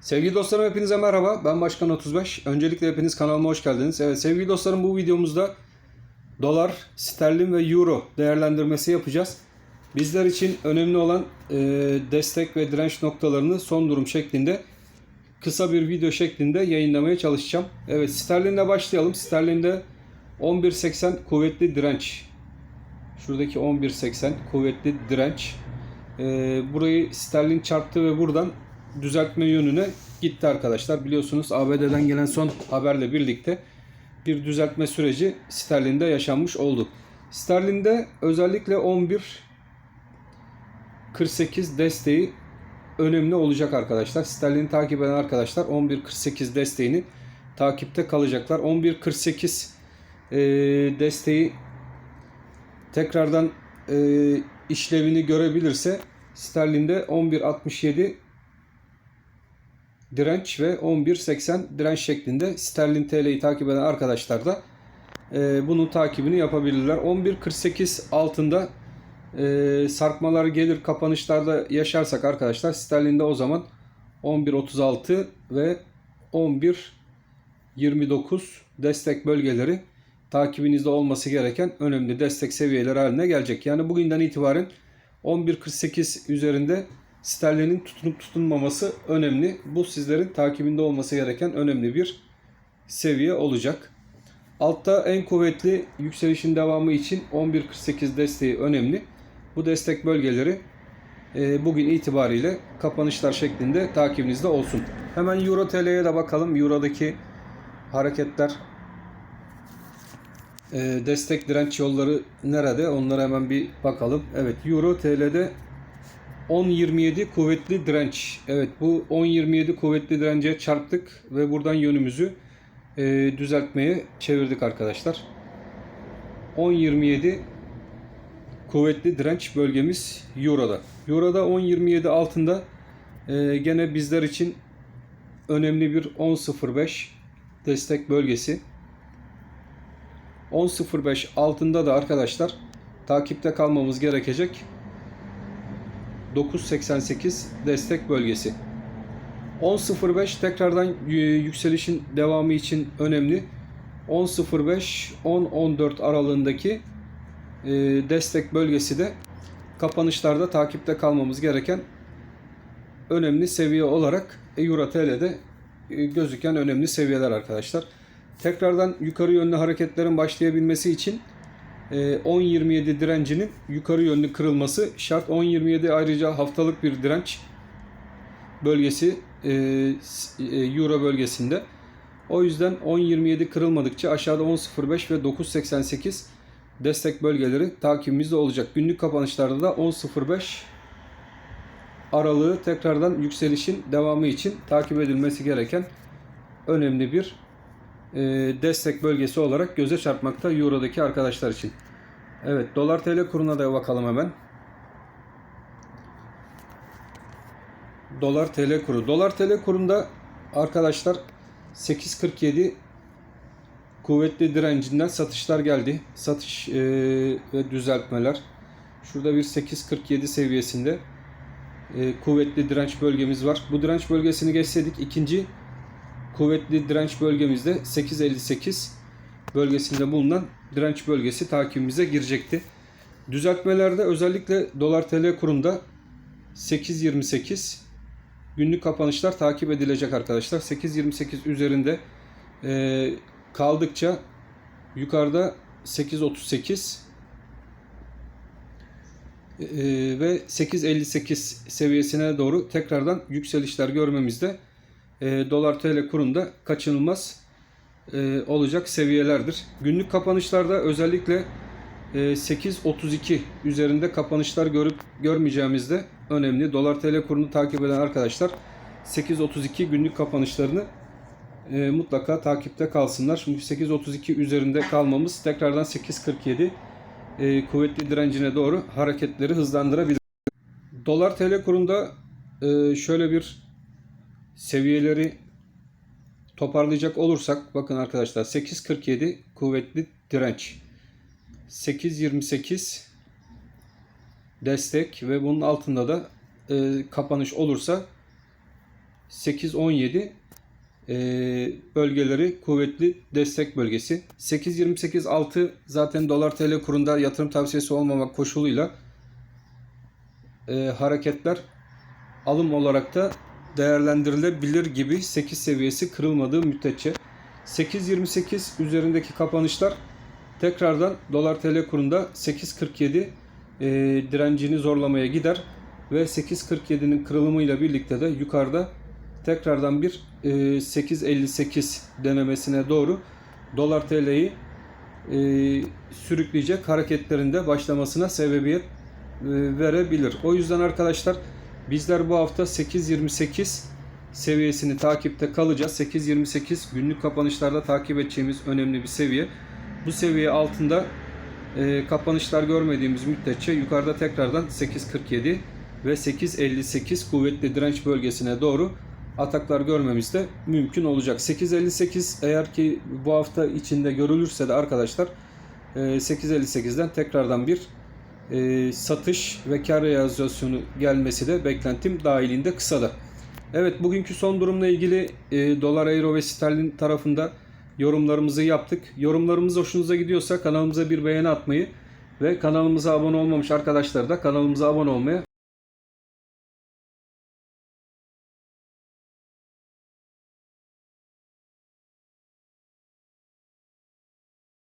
Sevgili dostlarım hepinize merhaba. Ben Başkan 35. Öncelikle hepiniz kanalıma hoş geldiniz. Evet sevgili dostlarım bu videomuzda dolar, sterlin ve euro değerlendirmesi yapacağız. Bizler için önemli olan e, destek ve direnç noktalarını son durum şeklinde kısa bir video şeklinde yayınlamaya çalışacağım. Evet sterlinle başlayalım. Sterlinde 11.80 kuvvetli direnç. Şuradaki 11.80 kuvvetli direnç. E, burayı sterlin çarptı ve buradan düzeltme yönüne gitti arkadaşlar. Biliyorsunuz ABD'den gelen son haberle birlikte bir düzeltme süreci sterlinde yaşanmış oldu. Sterlinde özellikle 11.48 desteği önemli olacak arkadaşlar. Sterlin'i takip eden arkadaşlar 11.48 desteğini takipte kalacaklar. 11.48 e, desteği tekrardan e, işlevini görebilirse sterlinde 11.67 direnç ve 11.80 direnç şeklinde sterlin TL'yi takip eden arkadaşlar da e, bunun takibini yapabilirler. 11.48 altında e, sarkmalar gelir kapanışlarda yaşarsak arkadaşlar sterlinde o zaman 11.36 ve 11.29 destek bölgeleri takibinizde olması gereken önemli destek seviyeleri haline gelecek. Yani bugünden itibaren 11.48 üzerinde sterlinin tutunup tutunmaması önemli. Bu sizlerin takibinde olması gereken önemli bir seviye olacak. Altta en kuvvetli yükselişin devamı için 11.48 desteği önemli. Bu destek bölgeleri e, bugün itibariyle kapanışlar şeklinde takibinizde olsun. Hemen Euro TL'ye de bakalım. Euro'daki hareketler e, destek direnç yolları nerede? Onlara hemen bir bakalım. Evet Euro TL'de 10.27 kuvvetli direnç. Evet bu 10.27 kuvvetli dirence çarptık ve buradan yönümüzü e, düzeltmeye çevirdik arkadaşlar. 10.27 kuvvetli direnç bölgemiz Euro'da. Euro'da 10.27 altında e, gene bizler için önemli bir 10.05 destek bölgesi. 10.05 altında da arkadaşlar takipte kalmamız gerekecek 9.88 destek bölgesi. 10.05 tekrardan yükselişin devamı için önemli. 10.05 10.14 aralığındaki e, destek bölgesi de kapanışlarda takipte kalmamız gereken önemli seviye olarak Euro TL'de e, gözüken önemli seviyeler arkadaşlar. Tekrardan yukarı yönlü hareketlerin başlayabilmesi için 10.27 e, direncinin yukarı yönlü kırılması şart. 10.27 ayrıca haftalık bir direnç bölgesi e, Euro bölgesinde. O yüzden 10.27 kırılmadıkça aşağıda 10.05 ve 9.88 destek bölgeleri takibimizde olacak. Günlük kapanışlarda da 10.05 aralığı tekrardan yükselişin devamı için takip edilmesi gereken önemli bir e, destek bölgesi olarak göze çarpmakta Euro'daki arkadaşlar için. Evet dolar TL kuruna da bakalım hemen. Dolar TL kuru. Dolar TL kurunda arkadaşlar 8.47 kuvvetli direncinden satışlar geldi. Satış e, ve düzeltmeler. Şurada bir 8.47 seviyesinde e, kuvvetli direnç bölgemiz var. Bu direnç bölgesini geçseydik ikinci kuvvetli direnç bölgemizde 8.58 bölgesinde bulunan direnç bölgesi takibimize girecekti. Düzeltmelerde özellikle dolar TL kurunda 8.28 günlük kapanışlar takip edilecek arkadaşlar. 8.28 üzerinde e, kaldıkça yukarıda 8.38 e, ve 8.58 seviyesine doğru tekrardan yükselişler görmemizde e, dolar TL kurunda kaçınılmaz e, olacak seviyelerdir. Günlük kapanışlarda özellikle e, 8.32 üzerinde kapanışlar görüp görmeyeceğimizde önemli. Dolar TL kurunu takip eden arkadaşlar 8.32 günlük kapanışlarını e, mutlaka takipte kalsınlar. Çünkü 8.32 üzerinde kalmamız tekrardan 8.47 e, kuvvetli direncine doğru hareketleri hızlandırabilir. Dolar TL kurunda e, şöyle bir seviyeleri toparlayacak olursak bakın arkadaşlar 8.47 kuvvetli direnç 8.28 destek ve bunun altında da e, kapanış olursa 8-17 e, bölgeleri kuvvetli destek bölgesi. 8.28.6 zaten dolar TL kurunda yatırım tavsiyesi olmamak koşuluyla e, hareketler alım olarak da değerlendirilebilir gibi 8 seviyesi kırılmadığı müddetçe 8.28 üzerindeki kapanışlar tekrardan dolar TL kurunda 8.47 e, direncini zorlamaya gider ve 8.47'nin kırılımıyla birlikte de yukarıda tekrardan bir e, 8.58 denemesine doğru dolar TL'yi e, sürükleyecek hareketlerinde başlamasına sebebiyet e, verebilir. O yüzden arkadaşlar bizler bu hafta 8.28 seviyesini takipte kalacağız. 8.28 günlük kapanışlarda takip edeceğimiz önemli bir seviye. Bu seviye altında e, kapanışlar görmediğimiz müddetçe yukarıda tekrardan 8.47 ve 8.58 kuvvetli direnç bölgesine doğru ataklar görmemiz de mümkün olacak. 8.58 eğer ki bu hafta içinde görülürse de arkadaşlar e, 8.58'den tekrardan bir e, satış ve kar realizasyonu gelmesi de beklentim dahilinde kısada. Evet bugünkü son durumla ilgili e, dolar, euro ve sterlin tarafında yorumlarımızı yaptık. Yorumlarımız hoşunuza gidiyorsa kanalımıza bir beğeni atmayı ve kanalımıza abone olmamış arkadaşlar da kanalımıza abone olmayı